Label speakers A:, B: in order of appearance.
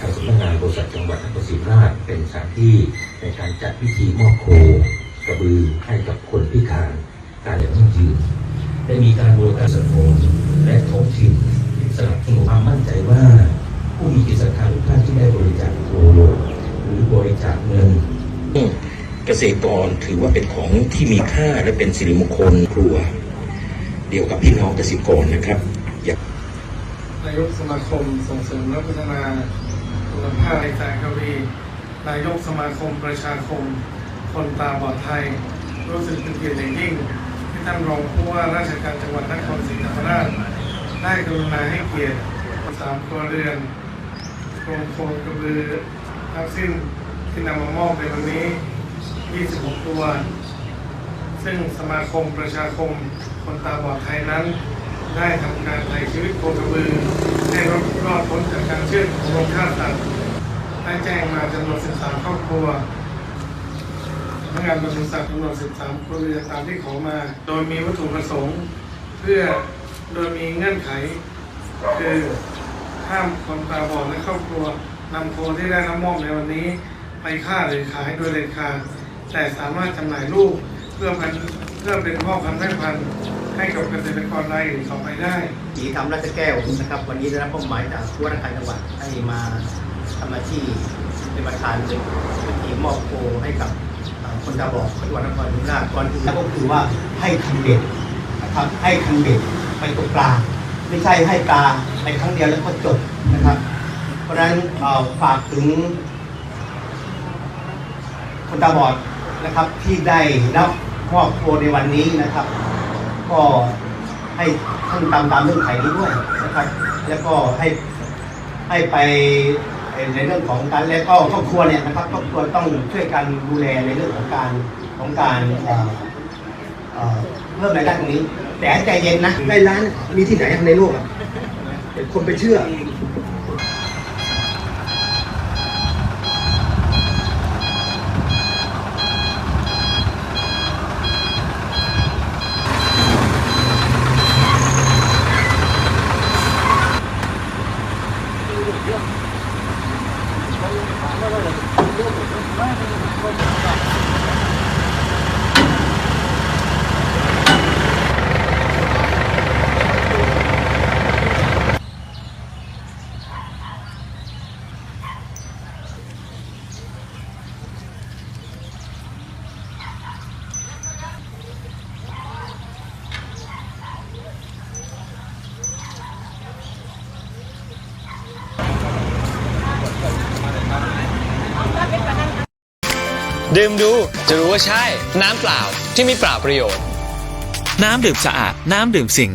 A: ทางสำนักงานบริษัทจังหวัดนครศรีธรรมราชเป็นสถานที่ในการจัดพิธีมอบโคกระบือให้กับคนพิการการอย่างยั่งยืนได้มีการบูรณาสังคมและท้องถิ่นสนับสนุนความมั่นใจว่าผู้มีจิตศรัทธาทุกท่านที่ได้บริจาคโคหรือบริจาคเงินเกษตรกรถือว่าเป็นของที่มีค่าและเป็นสิริมงคลครัว เดียวกับพี่น้องเกษตรกรนะครับ
B: นายกสมาคมส่งเสริมและพัฒนา คุณภาพในสายกรีนายกสมาคมประชาคม คนตาบอดไทย รู้สึกเป็นเกียรติอย่างยิ่ง ที่ท่านรองผู้ว่าราชการจังหวัดนครศรีธรรมราช ได้กรุณาให้เกียรติสามครัวเรือนโครงโครงกระบือทั้งสิ้นที่นำมามอบในวันนี้ 26 ตัว ซึ่งสมาคมประชาคม คนตาบอดไทยนั้น ได้ทำการไถ่ชีวิตโคกระบือให้รอดพ้นจากการเชื่อดของโรงฆ่าสัตว์ ได้แจ้งมาจำนวน 13 ครอบครัวพนักงานบริษัทจำนวน 13 ครัวเรือนตามที่ขอมา โดยมีวัตถุประสงค์ เพื่อโดยมีเงื่อนไข คือห้ามคนตาบอดและครอบครัวนำโคที่ได้รับมอบในวันนี้ ไปฆ่าหรือขายโดยเด็ดขาดแต่สามารถจำหน่ายลูกเพื่อพันเพื่อเป็นพ่อพันธุ์แม่พันธุ์ให้กับเกษตรกรรายอื่นต่อไปได้
C: สีทำราชแก้วนะครับ วันนี้ได้รับมอบหมายจากผู้ว่าราชการจังหวัดให้มา ทำหน้าที่เป็นประธานเป็นเป็นทีมมอบโคให้กับเอ่อคนตาบอดจังหวัดนครศรีธรรมราชก่อนอื่นก็คือว่าให้คันเบ็ดนะครับให้คันเบ็ดไปตกปลา ไม่ใช่ให้ปลาไปครั้งเดียวแล้วก็จบนะครับ เพราะฉะนั้นเอ่อฝากถึง คนตาบอดนะครับที่ได้รับมอบโคในวันนี้นะครับ ก็ให้ท่านตามตามเรื่องไขนี้ด้วยนะครับ แล้วก็ให้ให้ไป ในเรื่องของการแล้วก็ครอบครัวเนี่ยนะครับครอบครัวต้องช่วยกันดูแลในเรื่องของการของการเอ่อเอ่อเพิ่มรายได้ตรงนี้ แต่ใจเย็นนะในร้านมีที่ไหนในโลกอะคนไปเชื่อ 可以把那个人这个女那个拖
D: ดื่มดูจะรู้ว่าใช่ น้ำเปล่าที่ไม่เปล่าประโยชน์
E: น้ำดื่มสะอาด น้ำดื่มสิง